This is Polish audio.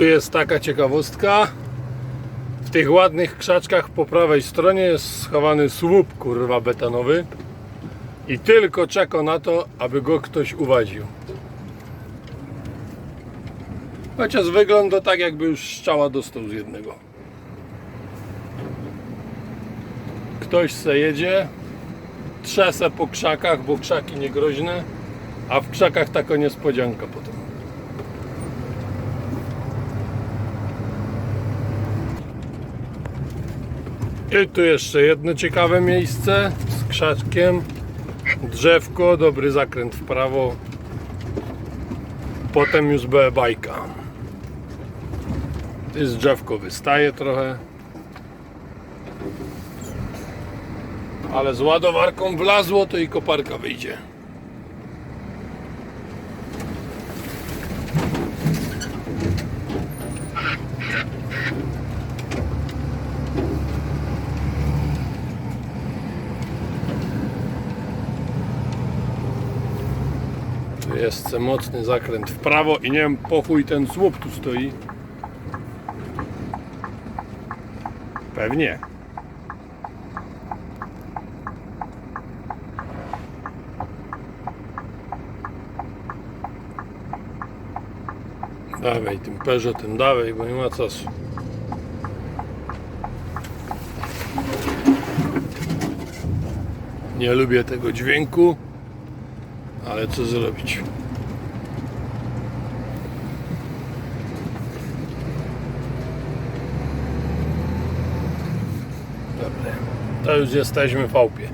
Tu jest taka ciekawostka. W tych ładnych krzaczkach po prawej stronie jest schowany słup kurwa betanowy i tylko czeka na to, aby go ktoś uwadził. Chociaż wygląda tak, jakby już strzała dostał z jednego. Ktoś se jedzie, trzese po krzakach, bo krzaki niegroźne, a w krzakach taka niespodzianka potem. I tu jeszcze jedno ciekawe miejsce z krzaczkiem. Drzewko, dobry zakręt w prawo. Potem już była bajka. Tu z drzewko wystaje trochę. Ale z ładowarką wlazło, to i koparka wyjdzie. Tu jest mocny zakręt w prawo i nie wiem po chuj ten słup tu stoi. Pewnie. Dawaj tym Peugeotem, dawaj, bo nie ma czasu. Nie lubię tego dźwięku, ale co zrobić? Dobra, to już jesteśmy w Aupie.